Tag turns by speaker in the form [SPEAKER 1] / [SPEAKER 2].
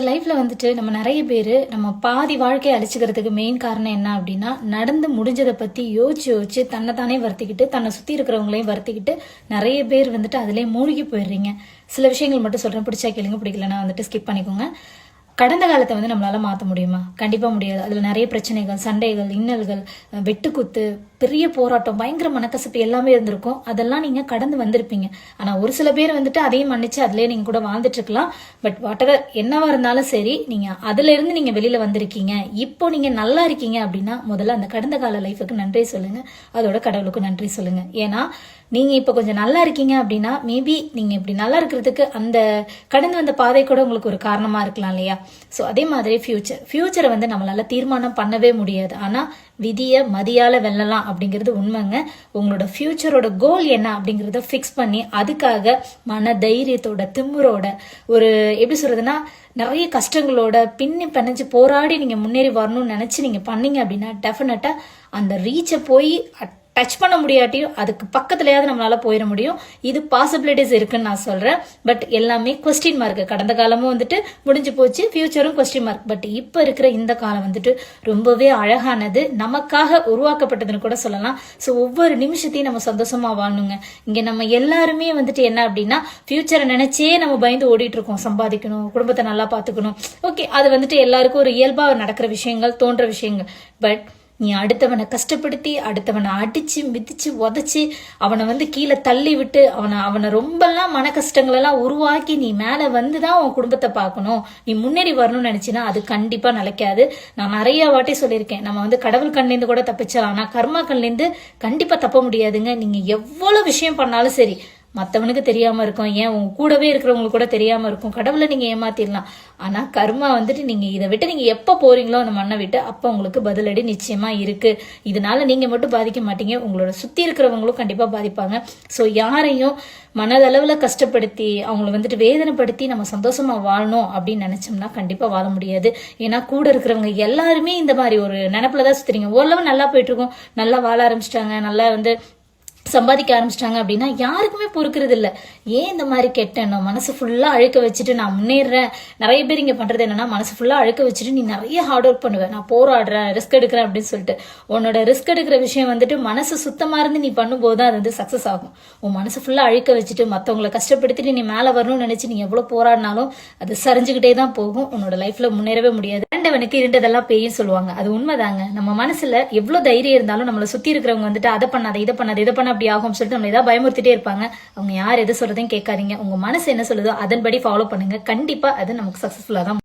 [SPEAKER 1] நம்மளோட லைஃப்ல வந்துட்டு நம்ம நிறைய பேர் நம்ம பாதி வாழ்க்கையை அழிச்சுக்கிறதுக்கு மெயின் காரணம் என்ன அப்படின்னா நடந்து முடிஞ்சதை பத்தி யோசிச்சு யோசிச்சு தன்னை தானே வருத்திக்கிட்டு தன்னை சுத்தி இருக்கிறவங்களையும் வருத்திக்கிட்டு நிறைய பேர் வந்துட்டு அதிலே மூழ்கி போயிடுறீங்க. சில விஷயங்கள் மட்டும் சொல்றேன். பிடிச்சா கேளுங்க பிடிக்கலன்னா வந்துட்டு ஸ்கிப் பண்ணிக்கோங்க. கடந்த காலத்தை வந்து நம்மளால மாற்ற முடியுமா? கண்டிப்பா முடியாது. அதுல நிறைய பிரச்சனைகள் சண்டைகள் இன்னல்கள் வெட்டுக்குத்து பெரிய போராட்டம் பயங்கர மனக்கசப்பு எல்லாமே இருந்திருக்கும். அதெல்லாம் நீங்க கடந்து வந்திருப்பீங்க. ஆனா ஒரு சில பேர் வந்துட்டு அதையும் மன்னிச்சு அதுலயே நீங்க கூட வாழ்ந்துட்டு இருக்கலாம் பட் வாட் எவர் என்னவா இருந்தாலும் சரி நீங்க அதுல இருந்து நீங்க வெளியில வந்திருக்கீங்க. இப்போ நீங்க நல்லா இருக்கீங்க அப்படின்னா முதல்ல அந்த கடந்த கால லைஃபுக்கு நன்றி சொல்லுங்க. அதோட கடவுளுக்கு நன்றி சொல்லுங்க. ஏன்னா நீங்க இப்ப கொஞ்சம் நல்லா இருக்கீங்க அப்படின்னா மேபி நீங்க இப்படி நல்லா இருக்கிறதுக்கு அந்த கடந்து வந்த பாதை கூட உங்களுக்கு ஒரு காரணமா இருக்கலாம் இல்லையா? ஸோ அதே மாதிரி ஃபியூச்சர் ஃபியூச்சரை வந்து நம்மளால தீர்மானம் பண்ணவே முடியாது. ஆனால் விதியை மதியால வெல்லலாம் அப்படிங்கிறது உண்மைங்க. உங்களோட ஃபியூச்சரோட கோல் என்ன அப்படிங்கிறத ஃபிக்ஸ் பண்ணி அதுக்காக மன தைரியத்தோட திமிரோட ஒரு எப்படி சொல்றதுன்னா நிறைய கஷ்டங்களோட பின்னி பிணைஞ்சு போராடி நீங்கள் முன்னேறி வரணும்னு நினச்சி நீங்கள் பண்ணீங்க அப்படின்னா டெஃபினட்டாக அந்த ரீச்சை போய் டச் பண்ண முடியாட்டியும் அதுக்கு பக்கத்துலயாவது நம்மளால போயிட முடியும். இது பாசிபிலிட்டிஸ் இருக்குன்னு நான் சொல்றேன். பட் எல்லாமே கொஸ்டின் மார்க் கடந்த காலமும் வந்துட்டு முடிஞ்சு போச்சு ஃபியூச்சரும் கொஸ்டின் மார்க் பட் இப்ப இருக்கிற இந்த காலம் வந்துட்டு ரொம்பவே அழகானது. நமக்காக உருவாக்கப்பட்டதுன்னு கூட சொல்லலாம். ஸோ ஒவ்வொரு நிமிஷத்தையும் நம்ம சந்தோஷமா வாழணுங்க. இங்க நம்ம எல்லாருமே வந்துட்டு என்ன அப்படின்னா ஃபியூச்சரை நினைச்சே நம்ம பயந்து ஓடிட்டு இருக்கோம் சம்பாதிக்கணும் குடும்பத்தை நல்லா பாத்துக்கணும் ஓகே அது வந்துட்டு எல்லாருக்கும் ஒரு இயல்பா நடக்கிற விஷயங்கள் தோன்ற விஷயங்கள். பட் நீ அடுத்தவனை கஷ்டப்படுத்தி அடுத்தவனை அடிச்சு மிதிச்சு உதச்சி அவனை வந்து கீழே தள்ளி விட்டு அவனை அவனை ரொம்பலாம் மன கஷ்டங்கள் எல்லாம் உருவாக்கி நீ மேல வந்து தான் உன் குடும்பத்தை பார்க்கணும். நீ முன்னேறி வரணும்னு நினைச்சினா அது கண்டிப்பா நிலைக்காது. நான் நிறைய வாட்டி சொல்லியிருக்கேன் நம்ம வந்து கடவுள் கண்லேருந்து கூட தப்பிச்சலாம் ஆனா கர்மா கண்லேருந்து கண்டிப்பா தப்ப முடியாதுங்க. நீங்க எவ்வளவு விஷயம் பண்ணாலும் சரி மற்றவனுக்கு தெரியாமல் இருக்கும். ஏன்? உங்க கூடவே இருக்கிறவங்களுக்கு கூட தெரியாமல் இருக்கும். கடவுளை நீங்கள் ஏமாத்திடலாம். ஆனால் கர்மா வந்துட்டு நீங்கள் இதை விட்டு நீங்கள் எப்போ போறீங்களோ அந்த மண்ணை விட்டு அப்போ உங்களுக்கு பதிலடி நிச்சயமாக இருக்கு. இதனால நீங்கள் மட்டும் பாதிக்க மாட்டீங்க. உங்களோட சுற்றி இருக்கிறவங்களும் கண்டிப்பாக பாதிப்பாங்க. ஸோ யாரையும் மனதளவில் கஷ்டப்படுத்தி அவங்கள வந்துட்டு வேதனைப்படுத்தி நம்ம சந்தோஷமாக வாழணும் அப்படின்னு நினைச்சோம்னா கண்டிப்பாக வாழ முடியாது. ஏன்னா கூட இருக்கிறவங்க எல்லாருமே இந்த மாதிரி ஒரு நினப்பில் தான் சுத்துறீங்க. ஓரளவு நல்லா போயிட்டுருக்கோம் நல்லா வாழ ஆரம்பிச்சிட்டாங்க. நல்லா வந்து சம்பாதிக்க ஆரம்பிச்சிட்டாங்க அப்படின்னா யாருக்குமே பொறுக்கிறது இல்லை. ஏன் இந்த மாதிரி கெட்ட எண்ணம்? மனசு ஃபுல்லாக அழுக்க வச்சுட்டு நான் முன்னேறேன். நிறைய பேர் இங்கே பண்ணுறது என்னன்னா மனசு ஃபுல்லாக அழுக்க வச்சுட்டு நீ நிறைய ஹார்ட் ஒர்க் பண்ணுவேன் நான் போராடுறேன் ரிஸ்க் எடுக்கிறேன் அப்படின்னு சொல்லிட்டு. உன்னோட ரிஸ்க் எடுக்கிற விஷயம் வந்துட்டு மனசு சுத்தமாக இருந்து நீ பண்ணும்போது தான் அது வந்து சக்ஸஸ் ஆகும். உன் மனசு ஃபுல்லாக அழுக்க வச்சுட்டு மற்றவங்களை கஷ்டப்படுத்திட்டு நீ மேலே வரணும்னு நினச்சி நீ எவ்வளோ போராடினாலும் அது சரிஞ்சுக்கிட்டே தான் போகும். உன்னோட லைஃப்பில் முன்னேறவே முடியாது. இரண்டவனுக்கு இருண்டதெல்லாம் பேயும் சொல்லுவாங்க. அது உண்மைதாங்க. நம்ம மனசில் எவ்வளோ தைரியம் இருந்தாலும் நம்மளை சுற்றி இருக்கிறவங்க வந்துட்டு அதை பண்ணாத இதை பண்ணாத இதை பண்ண அப்படி ஆகும் சொல்லிட்டு நம்ம ஏதாவது பயமுறுத்திட்டே இருப்பாங்க. அவங்க யார் எது சொல்றதையும் கேட்காதீங்க. உங்க மனசு என்ன சொல்லுதோ அதன்படி ஃபாலோ பண்ணுங்க. கண்டிப்பா அது நமக்கு சக்சஸ்ஃபுல்லா தான்